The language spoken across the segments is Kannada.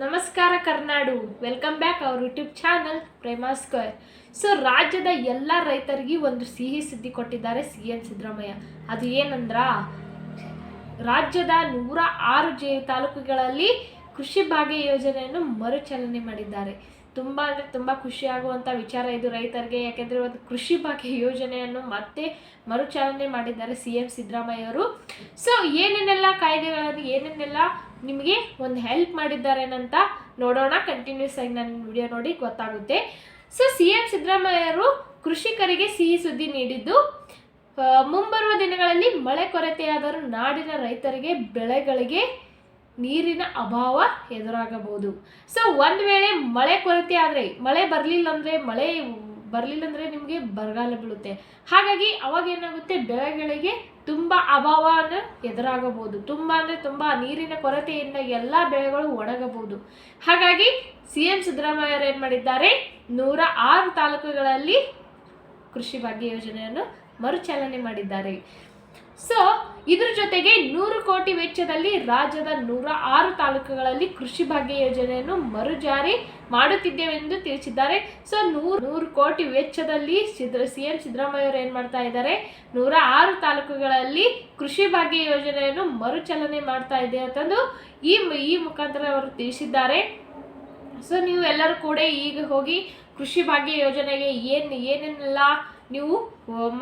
ನಮಸ್ಕಾರ ಕರ್ನಾಡು. ವೆಲ್ಕಮ್ ಬ್ಯಾಕ್ ಅವ್ರ ಯೂಟ್ಯೂಬ್ ಚಾನಲ್ ಪ್ರೇಮಾ ಸೊ ರಾಜ್ಯದ ಎಲ್ಲ ರೈತರಿಗೆ ಒಂದು ಸಿಹಿ ಸುದ್ದಿ ಕೊಟ್ಟಿದ್ದಾರೆ ಸಿ ಎನ್ ಸಿದ್ದರಾಮಯ್ಯ. ಅದು ಏನಂದ್ರ, ರಾಜ್ಯದ ನೂರ ಆರು ಜೆ ತಾಲೂಕುಗಳಲ್ಲಿ ಕೃಷಿ ಭಾಗ್ಯ ಯೋಜನೆಯನ್ನು ಮರುಚಾಲನೆ ಮಾಡಿದ್ದಾರೆ. ತುಂಬ ಅಂದರೆ ತುಂಬ ಖುಷಿಯಾಗುವಂಥ ವಿಚಾರ ಇದು ರೈತರಿಗೆ. ಯಾಕೆಂದರೆ ಒಂದು ಕೃಷಿ ಭಾಗ್ಯ ಯೋಜನೆಯನ್ನು ಮತ್ತೆ ಮರುಚಾಲನೆ ಮಾಡಿದ್ದಾರೆ ಸಿ ಎಂ ಸಿದ್ದರಾಮಯ್ಯ ಅವರು ಸೊ ಏನೇನೆಲ್ಲ ಕಾಯ್ದೆಗಳನ್ನು ಏನೇನೆಲ್ಲ ನಿಮಗೆ ಒಂದು ಹೆಲ್ಪ್ ಮಾಡಿದ್ದಾರೆ ಅಂತ ನೋಡೋಣ. ಕಂಟಿನ್ಯೂಸ್ ಆಗಿ ನನ್ನ ವಿಡಿಯೋ ನೋಡಿ ಗೊತ್ತಾಗುತ್ತೆ. ಸೊ ಸಿ ಎಂ ಸಿದ್ದರಾಮಯ್ಯರು ಕೃಷಿಕರಿಗೆ ಸಿಹಿ ಸುದ್ದಿ ನೀಡಿದ್ದು ಮುಂಬರುವ ದಿನಗಳಲ್ಲಿ ಮಳೆ ಕೊರತೆಯಾದರೂ ನಾಡಿನ ರೈತರಿಗೆ ಬೆಳೆಗಳಿಗೆ ನೀರಿನ ಅಭಾವ ಎದುರಾಗಬಹುದು. ಸೊ ಒಂದು ವೇಳೆ ಮಳೆ ಕೊರತೆ ಆದರೆ, ಮಳೆ ಬರಲಿಲ್ಲ ಅಂದರೆ ಮಳೆ ಬರಲಿಲ್ಲ ಅಂದರೆ ನಿಮಗೆ ಬರಗಾಲ ಬೀಳುತ್ತೆ. ಹಾಗಾಗಿ ಅವಾಗ ಏನಾಗುತ್ತೆ? ಬೆಳೆಗಳಿಗೆ ತುಂಬ ಅಭಾವನ ಎದುರಾಗಬಹುದು. ತುಂಬ ಅಂದರೆ ತುಂಬ ನೀರಿನ ಕೊರತೆಯಿಂದ ಎಲ್ಲ ಬೆಳೆಗಳು ಒಣಗಬಹುದು. ಹಾಗಾಗಿ ಸಿ ಎಂ ಸಿದ್ದರಾಮಯ್ಯರು ಏನು ಮಾಡಿದ್ದಾರೆ? ನೂರ ಆರು ತಾಲೂಕುಗಳಲ್ಲಿ ಕೃಷಿ ಭಾಗ್ಯ ಯೋಜನೆಯನ್ನು ಮರುಚಾಲನೆ ಮಾಡಿದ್ದಾರೆ. ಸೊ ಇದ್ರ ಜೊತೆಗೆ ನೂರು ಕೋಟಿ ವೆಚ್ಚದಲ್ಲಿ ರಾಜ್ಯದ ನೂರ ಆರು ತಾಲೂಕುಗಳಲ್ಲಿ ಕೃಷಿ ಭಾಗ್ಯ ಯೋಜನೆಯನ್ನು ಮರುಜಾರಿ ಮಾಡುತ್ತಿದ್ದೇವೆಂದು ತಿಳಿಸಿದ್ದಾರೆ. ಸೊ, ನೂರು ನೂರು ಕೋಟಿ ವೆಚ್ಚದಲ್ಲಿ ಸಿದ್ರ ಸಿ ಎಂ ಸಿದ್ದರಾಮಯ್ಯ ಅವರು ಏನು ಮಾಡ್ತಾ ಇದ್ದಾರೆ? ನೂರ ಆರು ತಾಲೂಕುಗಳಲ್ಲಿ ಕೃಷಿ ಭಾಗ್ಯ ಯೋಜನೆಯನ್ನು ಮರುಚಲನೆ ಮಾಡ್ತಾ ಇದೆ ಅಂತಂದು ಈ ಈ ಮುಖಾಂತರ ಅವರು ತಿಳಿಸಿದ್ದಾರೆ. ಸೊ ನೀವು ಎಲ್ಲರೂ ಕೂಡ ಈಗ ಹೋಗಿ ಕೃಷಿ ಭಾಗ್ಯ ಯೋಜನೆಗೆ ಏನು ಏನೇನೆಲ್ಲ ನೀವು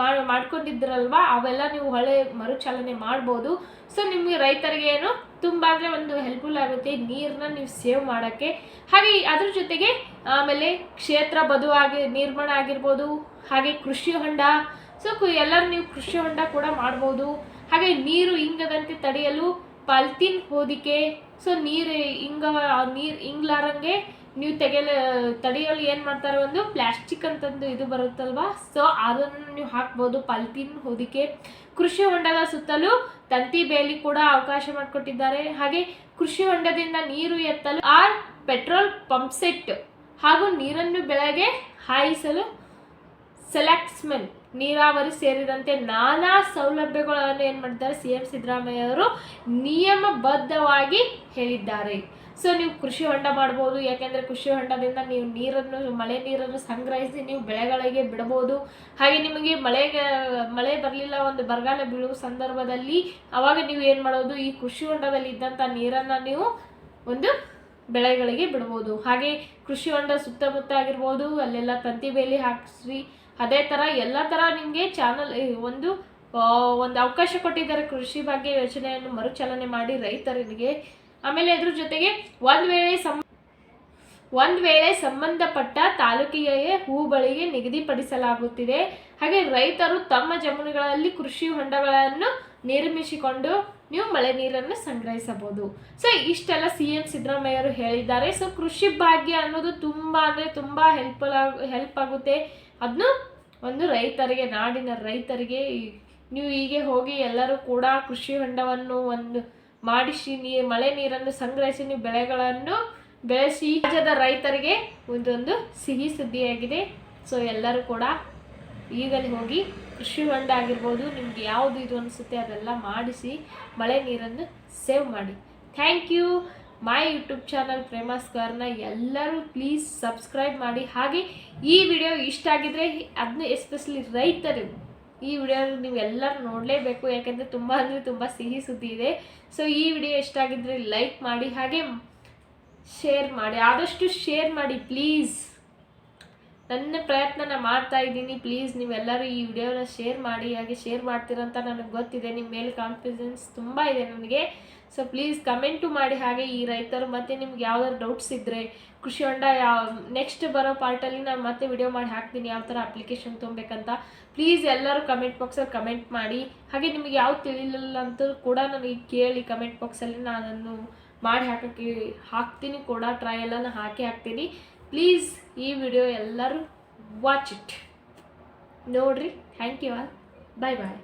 ಮಾಡಿ ಮಾಡ್ಕೊಂಡಿದ್ರಲ್ವಾ, ಅವೆಲ್ಲ ನೀವು ಹೊಳೆ ಮರುಚಾಲನೆ ಮಾಡ್ಬೋದು. ಸೊ ನಿಮಗೆ ರೈತರಿಗೆ ಏನು, ತುಂಬ ಅಂದರೆ ಒಂದು ಹೆಲ್ಪ್ಫುಲ್ ಆಗುತ್ತೆ ನೀರನ್ನ ನೀವು ಸೇವ್ ಮಾಡೋಕ್ಕೆ. ಹಾಗೆ ಅದ್ರ ಜೊತೆಗೆ ಆಮೇಲೆ ಕ್ಷೇತ್ರ ಬದು ಆಗಿ ನಿರ್ಮಾಣ ಆಗಿರ್ಬೋದು, ಹಾಗೆ ಕೃಷಿ ಹೊಂಡ. ಸೊ ಎಲ್ಲರೂ ನೀವು ಕೃಷಿ ಹೊಂಡ ಕೂಡ ಮಾಡ್ಬೋದು. ಹಾಗೆ ನೀರು ಹಿಂಗದಂತೆ ತಡೆಯಲು ಪಾಲ್ತೀನ್ ಹೊದಿಕೆ ಸೊ ನೀರು ಹಿಂಗ ನೀರು ಹಿಂಗ್ಲಾರಂಗೆ ನೀವು ತೆಗೆಯಲು ತಡೆಯಲು ಏನು ಮಾಡ್ತಾರೆ ಒಂದು ಪ್ಲಾಸ್ಟಿಕ್ ಅಂತಂದು ಇದು ಬರುತ್ತಲ್ವಾ? ಸೊ ಅದನ್ನು ನೀವು ಹಾಕ್ಬೋದು ಪಲ್ತಿನ್ ಹೊದಿಕೆ. ಕೃಷಿ ಹೊಂಡದ ಸುತ್ತಲೂ ತಂತಿ ಬೇಲಿ ಕೂಡ ಅವಕಾಶ ಮಾಡಿಕೊಟ್ಟಿದ್ದಾರೆ. ಹಾಗೆ ಕೃಷಿ ಹೊಂಡದಿಂದ ನೀರು ಎತ್ತಲು ಆರ್ ಪೆಟ್ರೋಲ್ ಪಂಪ್ ಸೆಟ್ ಹಾಗೂ ನೀರನ್ನು ಬೆಳಗ್ಗೆ ಹಾಯಿಸಲು ಸೆಲೆಕ್ಟ್ಸ್ಮೆನ್ ನೀರಾವರಿ ಸೇರಿದಂತೆ ನಾನಾ ಸೌಲಭ್ಯಗಳನ್ನು ಏನು ಮಾಡಿದ್ದಾರೆ ಸಿ ಎಂ ಸಿದ್ದರಾಮಯ್ಯ ಅವರು ನಿಯಮಬದ್ಧವಾಗಿ ಹೇಳಿದ್ದಾರೆ. ಸೊ ನೀವು ಕೃಷಿ ಹೊಂಡ ಮಾಡ್ಬೋದು, ಯಾಕೆಂದರೆ ಕೃಷಿ ಹೊಂಡದಿಂದ ನೀವು ನೀರನ್ನು, ಮಳೆ ನೀರನ್ನು ಸಂಗ್ರಹಿಸಿ ನೀವು ಬೆಳೆಗಳಿಗೆ ಬಿಡಬಹುದು. ಹಾಗೆ ನಿಮಗೆ ಮಳೆಗೆ ಮಳೆ ಬರಲಿಲ್ಲ, ಒಂದು ಬರಗಾಲ ಬೀಳುವ ಸಂದರ್ಭದಲ್ಲಿ ಅವಾಗ ನೀವು ಏನು ಮಾಡೋದು, ಈ ಕೃಷಿ ಹೊಂಡದಲ್ಲಿ ಇದ್ದಂಥ ನೀರನ್ನು ನೀವು ಒಂದು ಬೆಳೆಗಳಿಗೆ ಬಿಡ್ಬೋದು ಹಾಗೆ ಕೃಷಿ ಹೊಂಡ ಸುತ್ತಮುತ್ತ ಆಗಿರ್ಬೋದು, ಅಲ್ಲೆಲ್ಲ ತಂತಿ ಬೇಲಿ ಹಾಕಿಸಿ ಅದೇ ಥರ ಎಲ್ಲ ಥರ ನಿಮಗೆ ಚಾನಲ್ ಒಂದು ಒಂದು ಅವಕಾಶ ಕೊಟ್ಟಿದ್ದಾರೆ ಕೃಷಿ ಭಾಗ್ಯ ಯೋಜನೆಯನ್ನು ಮರುಚಾಲನೆ ಮಾಡಿ ರೈತರಿಗೆ. ಆಮೇಲೆ ಅದ್ರ ಜೊತೆಗೆ ಒಂದು ವೇಳೆ ಸಂ, ಒಂದು ವೇಳೆ ಸಂಬಂಧಪಟ್ಟ ತಾಲೂಕಿಗೆ ಹೂಗಳಿಗೆ ನಿಗದಿಪಡಿಸಲಾಗುತ್ತಿದೆ. ಹಾಗೆ ರೈತರು ತಮ್ಮ ಜಮೀನುಗಳಲ್ಲಿ ಕೃಷಿ ಹೊಂಡಗಳನ್ನು ನಿರ್ಮಿಸಿಕೊಂಡು ನೀವು ಮಳೆ ನೀರನ್ನು ಸಂಗ್ರಹಿಸಬಹುದು. ಸೊ ಇಷ್ಟೆಲ್ಲ ಸಿ ಎಂ ಸಿದ್ದರಾಮಯ್ಯರು ಹೇಳಿದ್ದಾರೆ. ಸೊ ಕೃಷಿ ಭಾಗ್ಯ ಅನ್ನೋದು ತುಂಬ ಅಂದರೆ ತುಂಬ ಹೆಲ್ಪ್ಫುಲ್ ಹೆಲ್ಪ್ ಆಗುತ್ತೆ. ಅದನ್ನು ಒಂದು ರೈತರಿಗೆ, ನಾಡಿನ ರೈತರಿಗೆ ನೀವು ಹೀಗೆ ಹೋಗಿ ಎಲ್ಲರೂ ಕೂಡ ಕೃಷಿ ಹೊಂಡವನ್ನು ಒಂದು ಮಾಡಿಸಿ ನೀ, ಮಳೆ ನೀರನ್ನು ಸಂಗ್ರಹಿಸಿ ನೀವು ಬೆಳೆಗಳನ್ನು ಬೆಳೆಸಿ ರಾಜ್ಯದ ರೈತರಿಗೆ ಒಂದೊಂದು ಸಿಹಿ ಸುದ್ದಿಯಾಗಿದೆ. ಸೊ ಎಲ್ಲರೂ ಕೂಡ ಈಗಲೇ ಹೋಗಿ ಕೃಷಿ ಹೊಂಡ ಆಗಿರ್ಬೋದು, ನಿಮ್ಗೆ ಯಾವುದು ಇದು ಅನಿಸುತ್ತೆ ಅದೆಲ್ಲ ಮಾಡಿಸಿ ಮಳೆ ನೀರನ್ನು ಸೇವ್ ಮಾಡಿ. Thank you my YouTube channel ಪ್ರೇಮಸ್ಕರ್ನ ಎಲ್ಲರೂ ಪ್ಲೀಸ್ ಸಬ್ಸ್ಕ್ರೈಬ್ ಮಾಡಿ. ಹಾಗೆ ಈ ವಿಡಿಯೋ ಇಷ್ಟ ಆಗಿದ್ರೆ ಅದನ್ನ ಎಸ್ಪೆಷಲಿ ರೈತರು ಈ ವಿಡಿಯೋ ನೀವು ಎಲ್ಲರೂ ನೋಡಲೇಬೇಕು. ಯಾಕೆಂದರೆ ತುಂಬ ಅಂದರೆ ತುಂಬ ಸಿಹಿ ಸುದ್ದಿ ಇದೆ. ಸೊ ಈ ವಿಡಿಯೋ ಇಷ್ಟ ಆಗಿದ್ರೆ ಲೈಕ್ ಮಾಡಿ, ಹಾಗೆ ಶೇರ್ ಮಾಡಿ. ಆದಷ್ಟು ಶೇರ್ ಮಾಡಿ ಪ್ಲೀಸ್ ನನ್ನ ಪ್ರಯತ್ನನ ಮಾಡ್ತಾ ಇದ್ದೀನಿ. ಪ್ಲೀಸ್ ನೀವೆಲ್ಲರೂ ಈ ವಿಡಿಯೋನ ಶೇರ್ ಮಾಡಿ, ಹಾಗೆ ಶೇರ್ ಮಾಡ್ತೀರಂತ ನನಗೆ ಗೊತ್ತಿದೆ. ನಿಮ್ಮ ಮೇಲೆ ಕಾನ್ಫಿಡೆನ್ಸ್ ತುಂಬ ಇದೆ ನನಗೆ. ಸೊ ಪ್ಲೀಸ್ ಕಮೆಂಟು ಮಾಡಿ, ಹಾಗೆ ಈ ರೈತರು ಮತ್ತು ನಿಮ್ಗೆ ಯಾವ್ದಾದ್ರು ಡೌಟ್ಸ್ ಇದ್ದರೆ ಕೃಷಿ ಹೊಂಡ ಯಾವ ನೆಕ್ಸ್ಟ್ ಬರೋ ಪಾರ್ಟಲ್ಲಿ ನಾನು ಮತ್ತೆ ವಿಡಿಯೋ ಮಾಡಿ ಹಾಕ್ತೀನಿ, ಯಾವ ಥರ ಅಪ್ಲಿಕೇಶನ್ ತೊಗೊಬೇಕಂತ. ಪ್ಲೀಸ್ ಎಲ್ಲರೂ ಕಮೆಂಟ್ ಬಾಕ್ಸಲ್ಲಿ ಕಮೆಂಟ್ ಮಾಡಿ. ಹಾಗೆ ನಿಮಗೆ ಯಾವ್ದು ತಿಳಿಲಿಲ್ಲ ಅಂತ ಕೂಡ ನನಗೆ ಕೇಳಿ ಕಮೆಂಟ್ ಬಾಕ್ಸಲ್ಲಿ ನಾನು ಮಾಡಿ ಹಾಕೋಕ್ಕೆ, ಹಾಕ್ತೀನಿ ಕೂಡ. ಟ್ರೈ ಎಲ್ಲ ಹಾಕಿ ಹಾಕ್ತೀನಿ. ಪ್ಲೀಸ್ ಈ ವಿಡಿಯೋ ಎಲ್ಲರೂ ವಾಚ್ ಇಟ್ ನೋಡ್ರಿ thank you all bye bye